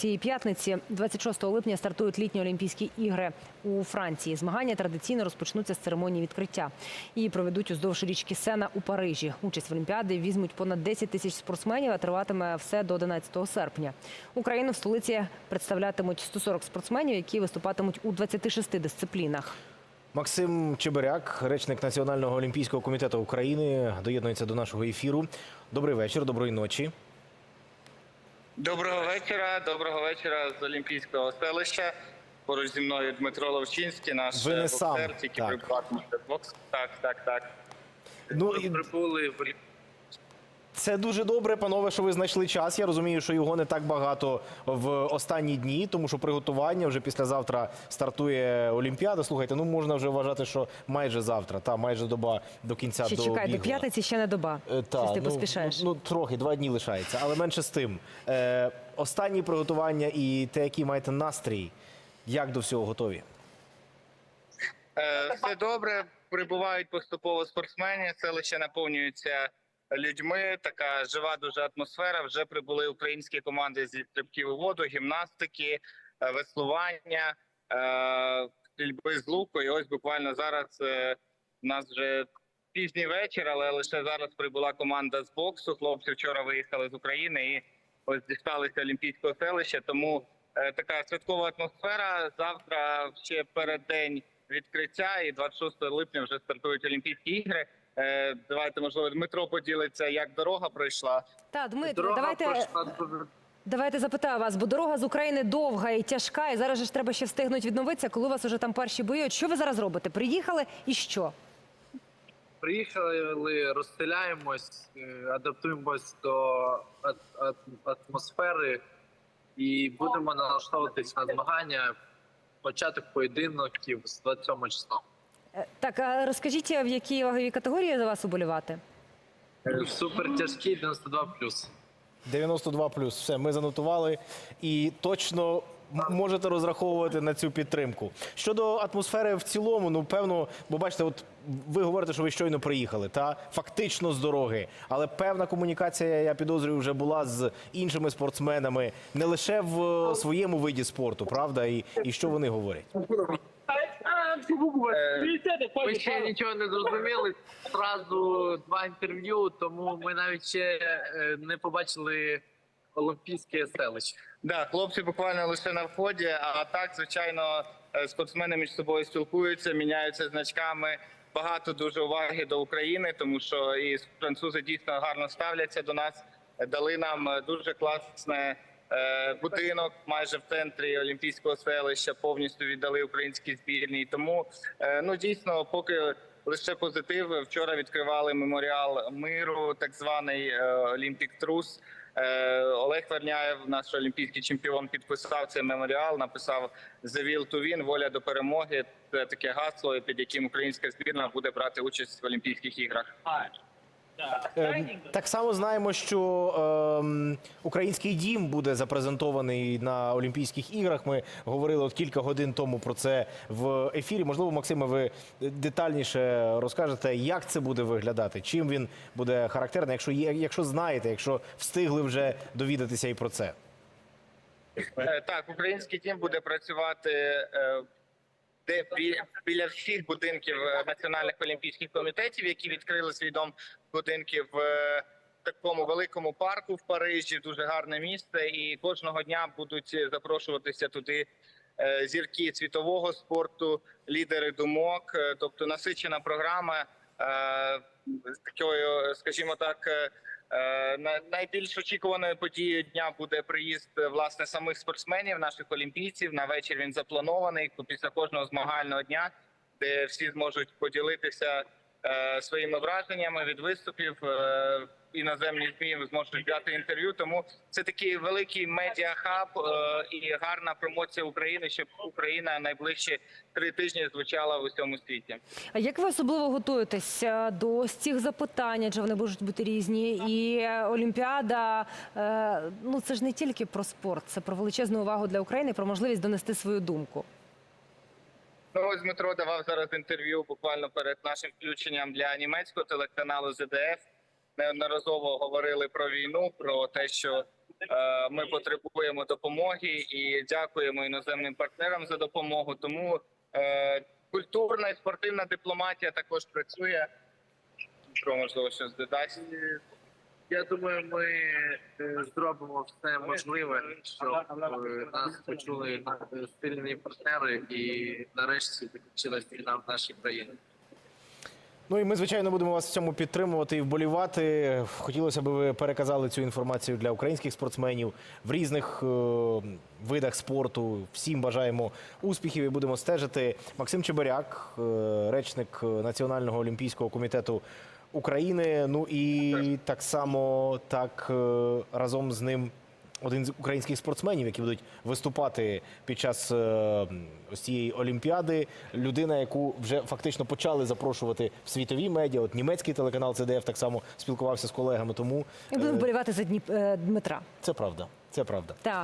цієї п'ятниці, 26 липня, стартують літні Олімпійські ігри у Франції. Змагання традиційно розпочнуться з церемонії відкриття. Її проведуть уздовж річки Сена у Парижі. Участь в Олімпіаді візьмуть понад 10 тисяч спортсменів, а триватиме все до 11 серпня. Україну в столиці представлятимуть 140 спортсменів, які виступатимуть у 26 дисциплінах. Максим Чебиряк, речник Національного олімпійського комітету України, доєднується до нашого ефіру. Добрий вечір, доброї ночі. Доброго вечора, доброго вечора з Олімпійського селища. Поруч зі мною Дмитро Ловчинський, наш Ви не сам, боксер, тільки так. прибуватиме бокс. Так, так, так. Ну Ми і прибули в Олі- це дуже добре, панове, що ви знайшли час. Я розумію, що його не так багато в останні дні, тому що приготування вже післязавтра стартує Олімпіада. Слухайте, ну можна вже вважати, що майже завтра, та майже доба до кінця Ще до чекай, до п'ятниці ще не доба. Е, та, Щось ти ну, поспішаєш. Ну, ну трохи, два дні лишається, але менше з тим. Е, останні приготування і те, який маєте настрій, як до всього готові? Е, Все добре, прибувають поступово спортсмени, селище наповнюється людьми. Така жива дуже атмосфера. Вже прибули українські команди зі стрибків у воду, гімнастики, е, веслування, е, стрільби з луку. І ось буквально зараз е, у нас вже пізній вечір, але лише зараз прибула команда з боксу. Хлопці вчора виїхали з України і ось дісталися олімпійського селища. Тому е, така святкова атмосфера. Завтра ще переддень відкриття, і 26 липня вже стартують Олімпійські ігри. Е, давайте, можливо, Дмитро поділиться, як дорога пройшла. Та, Дмитро, Дорога давайте, пройшла дуже давайте запитаю вас, бо дорога з України довга і тяжка, і зараз же ж треба ще встигнути відновитися, коли у вас уже там перші бої. От Що ви зараз робите? Приїхали і що? Приїхали, розселяємось, е, адаптуємось до ат- ат- атмосфери і будемо налаштовуватись на змагання. Початок поєдинків з 27 числа. Е, Так, а розкажіть, в якій ваговій категорії за вас уболівати? Е, Супер тяжкий 92 92 все, ми занотували. І точно можете розраховувати на цю підтримку. Щодо атмосфери в цілому, ну певно, бо бачите, от ви говорите, що ви щойно приїхали, та фактично з дороги, але певна комунікація, я підозрюю, вже була з іншими спортсменами, не лише в е, своєму виді спорту, правда, і, і що вони говорять. Ми ще нічого не зрозуміли. Зразу два інтерв'ю, тому ми навіть ще е, не побачили олімпійське селище. Да, хлопці буквально лише на вході. А так, звичайно, е, спортсмени між собою спілкуються, міняються значками. Багато дуже уваги до України, тому що і французи дійсно гарно ставляться до нас. Дали нам е, дуже класне е, будинок майже в центрі олімпійського селища. Повністю віддали українській збірній. Тому е, ну дійсно, поки лише позитив. Вчора відкривали меморіал миру, так званий е, Олімпік Трус. Е, Олег Верняєв, наш олімпійський чемпіон, підписав цей меморіал. Написав «The will to win», воля до перемоги. Це таке гасло, під яким українська збірна буде брати участь в Олімпійських іграх. Е, Так само знаємо, що ем, український дім буде запрезентований на Олімпійських іграх. Ми говорили от кілька годин тому про це в ефірі. Можливо, Максиме, ви детальніше розкажете, як це буде виглядати, чим він буде характерний, якщо якщо знаєте, якщо встигли вже довідатися і про це. Е, Так, український тім буде працювати е, де бі- біля всіх будинків е, національних олімпійських комітетів, які відкрили свій дом будинків в е, такому великому парку в Парижі. Дуже гарне місце, і кожного дня будуть запрошуватися туди. е, Зірки світового спорту, лідери думок, тобто насичена програма з такою, скажімо так, Найбільш очікуваною подією дня буде приїзд е, власне самих спортсменів, наших олімпійців. На вечір він запланований після кожного змагального дня, де всі зможуть поділитися е, своїми враженнями від виступів. Іноземні змі зможуть взяти інтерв'ю. Тому це такий великий медіахаб е, і гарна промоція України, щоб Україна найближчі три тижні звучала в усьому світі. А як ви особливо готуєтесь е, до ось цих запитань, адже вони можуть бути різні? І Олімпіада, е, ну це ж не тільки про спорт, це про величезну увагу для України, про можливість донести свою думку. Ну, ось Дмитро давав зараз інтерв'ю буквально перед нашим включенням для німецького телеканалу ЗДФ. Неодноразово говорили про війну, про те, що е, ми потребуємо допомоги і дякуємо іноземним партнерам за допомогу. Тому е, культурна і спортивна дипломатія також працює. Що можливо щось додасть. Я думаю, ми е, зробимо все можливе, щоб нас почули спільні партнери і нарешті закінчилась війна в нашій країні. Ну і ми, звичайно, будемо вас в цьому підтримувати і вболівати. Хотілося б ви переказали цю інформацію для українських спортсменів в різних е, видах спорту. Всім бажаємо успіхів і будемо стежити. Максим Чебиряк, е, речник Національного олімпійського комітету України. Ну і так само так е, разом з ним. Один з українських спортсменів, які будуть виступати під час е, ось цієї олімпіади. Людина, яку вже фактично почали запрошувати в світові медіа. От німецький телеканал ЦДФ так само спілкувався з колегами. Тому І будемо вболівати за Дніп... е, Дмитра. це правда. Це правда. Так.